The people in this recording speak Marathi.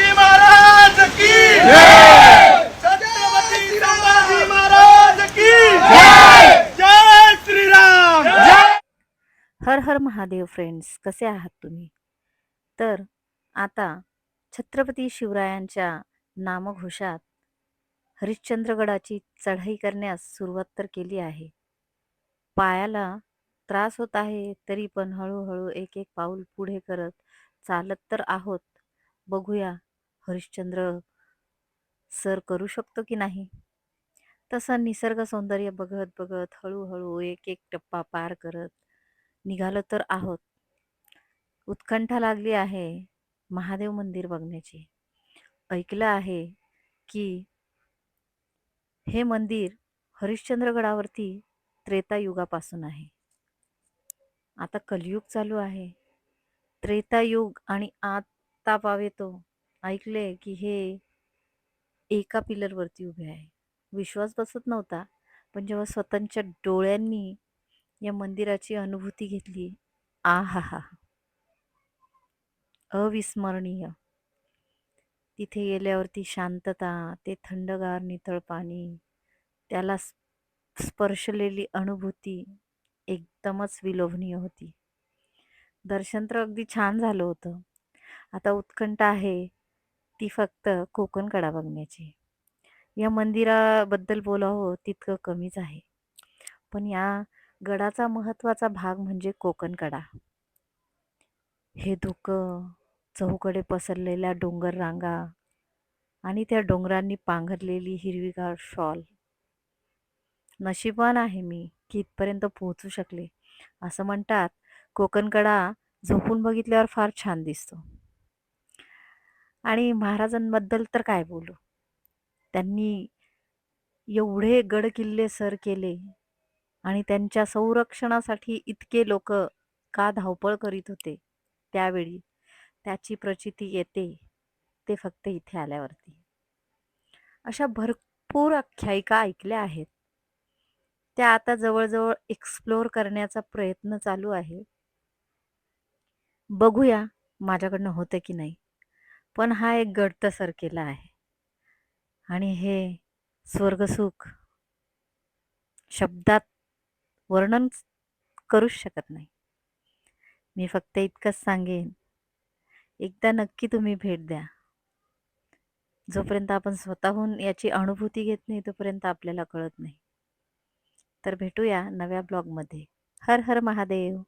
महाराज की छत्रपती संभाजी महाराज की जय! श्रीराम! हर हर महादेव फ्रेंड्स कसे आहात तुम्ही? तर आता छत्रपती शिवरायांच्या नामघोषात हरिश्चंद्रगडाची चढाई करण्यास सुरुवात तर केली आहे. पायाला त्रास होत आहे तरी पण हळूहळू एक एक पाऊल पुढे करत चालत तर आहोत. बघूया हरिश्चंद्र सर करू शकतो की नाही? तसं निसर्ग सौंदर्य बघत बघत हळूहळू एक एक टप्पा पार करत निघालो तर आहोत. उत्कंठा लागली आहे महादेव मंदिर बघण्याची. ऐकलं आहे की हे मंदिर हरिश्चंद्रगडावरती त्रेतायुगापासून आहे. आता कलयुग चालू आहे. त्रेतायुग आणि आता पावेतो ऐकले की हे एका पिलरवरती उभे आहे. विश्वास बसत नव्हता पण जेव्हा स्वतःच्या डोळ्यांनी या मंदिराची अनुभूती घेतली आ हा हा अविस्मरणीय. तिथे गेल्यावरती शांतता ते थंडगार नितळ पाणी त्याला स्पर्शलेली अनुभूती एकदमच विलोभनीय होती. दर्शन तर अगदी छान झालं होतं. आता उत्कंठ आहे. ती फक्त कोकणकडा बघण्याची या मंदिराबद्दल बोलावं हो, तितकं कमीच आहे. पण या गडाचा महत्त्वाचा भाग म्हणजे कोकणकडा हे धुकं चहूकडे पसरलेल्या डोंगर रांगा आणि त्या डोंगरांनी पांघरलेली हिरवीगार शॉल. नशिबान आहे मी की इथपर्यंत पोहोचू शकले असं म्हणतात. कोकणकडा झोपून बघितल्यावर फार छान दिसतो. आणि महाराजांबद्दल तर काय बोलू? त्यांनी एवढे गड किल्ले सर केले आणि त्यांच्या संरक्षणासाठी इतके लोक का धावपळ करीत होते? त्यावेळी त्याची प्रचिती येते ते फक्त इथे आल्यावरती. अशा भरपूर आख्यायिका ऐकल्या आहेत. त्या आता जवळजवळ एक्सप्लोअर करण्याचा प्रयत्न चालू आहे. बघूया माझ्याकडनं होतं की नाही. पण हा एक गड सरकेला आहे. आणि हे स्वर्गसुख शब्दात वर्णन करूच शकत नाही. मी फक्त इतकंच सांगेन. एकदा नक्की तुम्ही भेट द्या. जोपर्यंत आपण स्वतःहून याची अनुभूती घेत नाही तोपर्यंत आपल्याला कळत नाही. तर भेटूया नव्या ब्लॉगमध्ये. हर हर महादेव.